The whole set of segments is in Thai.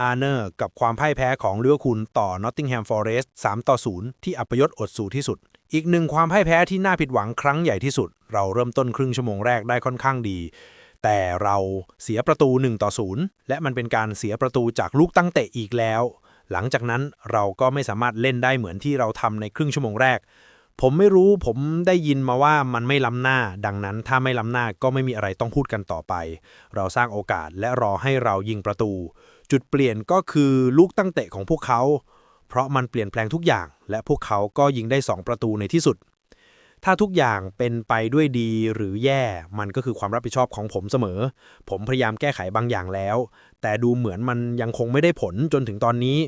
อาร์เนอร์กับความพ่ายแพ้ของลิเวอร์พูลต่อนอตติงแฮมฟอเรสต์3ต่อ 0 ที่อัปยศอดสูที่สุด อีกหนึ่งความพ่ายแพ้ที่น่าผิดหวังครั้งใหญ่ที่สุด เราเริ่มต้นครึ่งชั่วโมงแรกได้ค่อนข้างดี แต่เราเสียประตู 1 ต่อ 0 และมันเป็นการเสียประตูจากลูกตั้งเตะอีกแล้ว หลังจากนั้นเราก็ไม่สามารถเล่นได้เหมือนที่เราทำในครึ่งชั่วโมงแรก ผมไม่รู้ผมได้ยินมาว่ามันไม่ล้ำหน้า ดังนั้นถ้าไม่ล้ำหน้าก็ไม่มีอะไรต้องพูดกันต่อไป เราสร้างโอกาสและรอให้เรายิงประตู จุดเปลี่ยนก็คือลูกตั้งเตะของพวกเขา เพราะมันเปลี่ยนแปลงทุกอย่าง และพวกเขาก็ยิงได้ 2 ประตูในที่สุด ถ้าทุกอย่างเป็นไปด้วยดีหรือแย่ มันก็คือความรับผิดชอบของผมเสมอ ผมพยายามแก้ไขบางอย่างแล้ว แต่ดูเหมือนมันยังคงไม่ได้ผลจนถึงตอนนี้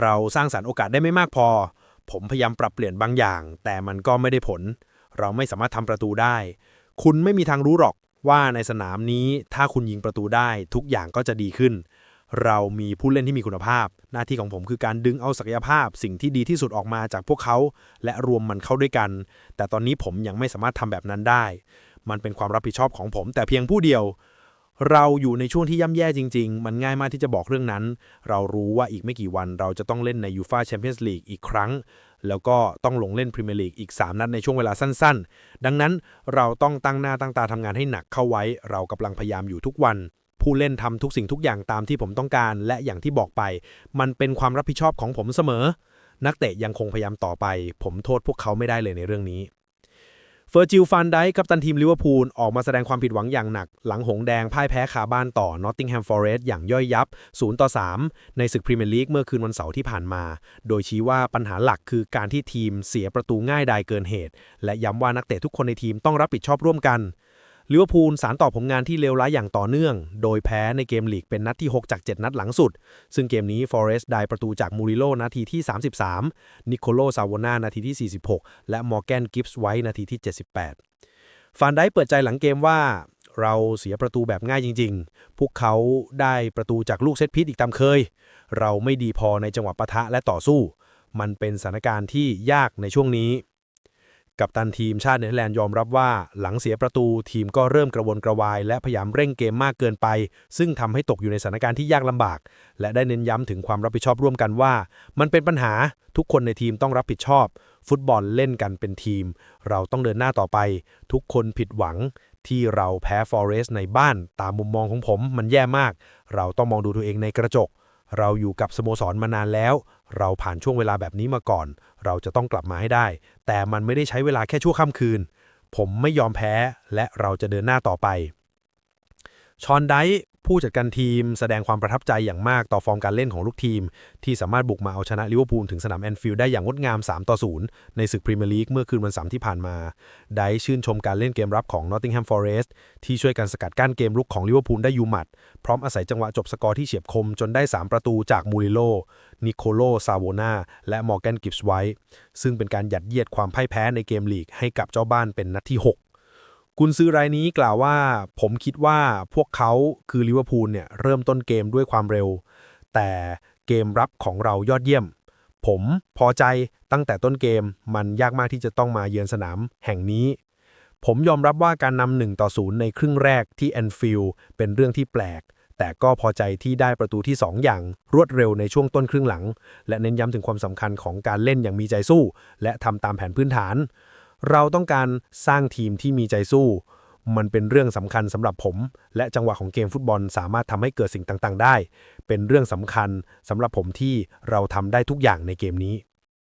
เราสร้างสรรค์โอกาสได้ไม่มากพอ ผมพยายามปรับเปลี่ยนบางอย่าง แต่มันก็ไม่ได้ผล เราไม่สามารถทำประตูได้ คุณไม่มีทางรู้หรอกว่าในสนามนี้ถ้าคุณยิงประตูได้ทุกอย่างก็จะดีขึ้น เรามีผู้เล่นที่มีคุณภาพ หน้าที่ของผมคือการดึงเอาศักยภาพ สิ่งที่ดีที่สุดออกมาจากพวกเขา และรวมมันเข้าด้วยกัน แต่ตอนนี้ผมยังไม่สามารถทำแบบนั้นได้ มันเป็นความรับผิดชอบของผม แต่เพียงผู้เดียว เราอยู่ในช่วงที่ย่ำแย่จริง ๆ มันง่ายมากที่จะบอกเรื่องนั้น เรารู้ว่าอีกไม่กี่วันเราจะต้องเล่นในยูฟาแชมเปี้ยนส์ลีกอีกครั้งแล้วก็ต้องลงเล่นพรีเมียร์ลีกอีก 3 นัดในช่วงเวลาสั้นๆ ดังนั้นเราต้องตั้งหน้าตั้งตาทำงานให้หนักเข้าไว้ เรากำลังพยายามอยู่ทุกวัน ผู้เล่นทำทุกสิ่งทุกอย่างตามที่ผมต้องการ และอย่างที่บอกไป มันเป็นความรับผิดชอบของผมเสมอ นักเตะยังคงพยายามต่อไป ผมโทษพวกเขาไม่ได้เลยในเรื่องนี้เฟอร์จิลฟันไดกัปตันทีมลิเวอร์พูลออกมาแสดงความผิดหวังอย่างหนัก หลังหงแดงพ่ายแพ้คาบ้านต่อนอตติงแฮมฟอร์เรสต์อย่างย่อยยับ 0 ต่อ 3 ในศึกพรีเมียร์ลีกเมื่อคืนวันเสาร์ที่ผ่านมา โดยชี้ว่าปัญหาหลักคือการที่ทีมเสียประตูง่ายดายเกินเหตุ และย้ำว่านักเตะทุกคนในทีมต้องรับผิดชอบร่วมกัน ลิเวอร์พูลสารต่อผลงานที่เลวร้ายอย่างต่อเนื่อง โดยแพ้ในเกมลีกเป็นนัดที่ 6 จาก 7 นัดหลังสุด ซึ่งเกมนี้ฟอเรสต์ได้ประตูจากมูริโลนาทีที่ 33 นิโคโลซาวนานาทีที่ 46 และมอร์แกนกิฟส์ไว้นาทีที่ 78 ฟานได้เปิดใจหลังเกมว่าเราเสียประตูแบบง่ายจริง ๆ พวกเขาได้ประตูจากลูกเซตพิษอีกตามเคย เราไม่ดีพอในจังหวะปะทะและต่อสู้ มันเป็นสถานการณ์ที่ยากในช่วงนี้ กัปตันทีมชาติเนเธอร์แลนด์ยอมรับว่า หลังเสียประตูทีมก็เริ่มกระวนกระวาย และพยายามเร่งเกมมากเกินไป ซึ่งทำให้ตกอยู่ในสถานการณ์ที่ยากลำบาก และได้เน้นย้ำถึงความรับผิดชอบร่วมกันว่า มันเป็นปัญหาทุกคนในทีมต้องรับผิดชอบ ฟุตบอลเล่นกันเป็นทีม เราต้องเดินหน้าต่อไป ทุกคนผิดหวังที่เราแพ้ฟอเรสต์ในบ้านตามมุมมองของผม มันแย่มาก เราต้องมองดูตัวเองในกระจก เราอยู่กับสโมสรมานานแล้ว เราผ่านช่วงเวลาแบบนี้มาก่อน เราจะต้องกลับมาให้ได้ แต่มันไม่ได้ใช้เวลาแค่ชั่วค่ำคืน ผมไม่ยอมแพ้และเราจะเดินหน้าต่อไป ชอนไดผู้จัดการทีมแสดงความประทับใจอย่างมากต่อฟอร์มการเล่นของลูกทีม ที่สามารถบุกมาเอาชนะลิเวอร์พูลถึงสนามแอนฟิลด์ได้อย่างงดงาม 3 ต่อ 0 ในศึกพรีเมียร์ลีกเมื่อคืนวันเสาร์ที่ผ่านมา ไดท์ชื่นชมการเล่นเกมรับของนอตติงแฮมฟอเรสต์ที่ช่วยกันสกัดกั้นเกมรุกของลิเวอร์พูลได้อยู่หมัด พร้อมอาศัยจังหวะจบสกอร์ที่เฉียบคมจนได้ 3 ประตูจากมูริโลนิโคโลซาโวนาและมอร์แกนกิฟส์ไว้ซึ่งเป็นการหยัดเยียดความพ่ายแพ้ในเกมลีกให้กับเจ้าบ้านเป็นนัดที่ 6 กุนซื้อรายนี้กล่าวว่า ผมคิดว่าพวกเขาคือลิเวอร์พูลเนี่ยเริ่มต้นเกมด้วยความเร็ว แต่เกมรับของเรายอดเยี่ยม ผมพอใจตั้งแต่ต้นเกมมันยากมากที่จะต้องมาเยือนสนามแห่งนี้ ผมยอมรับว่าการนำหนึ่งต่อศูนย์ในครึ่งแรกที่แอนฟิลด์เป็นเรื่องที่แปลก แต่ก็พอใจที่ได้ประตูที่ 2 อย่างรวดเร็วในช่วงต้นครึ่งหลัง และเน้นย้ำถึงความสำคัญของการเล่นอย่างมีใจสู้ และทำตามแผนพื้นฐาน เราต้องการสร้างทีมที่มีใจสู้ มันเป็นเรื่องสำคัญสำหรับผม และจังหวะของเกมฟุตบอลสามารถทำให้เกิดสิ่งต่างๆ ได้ เป็นเรื่องสำคัญสำหรับผมที่เราทำได้ทุกอย่างในเกมนี้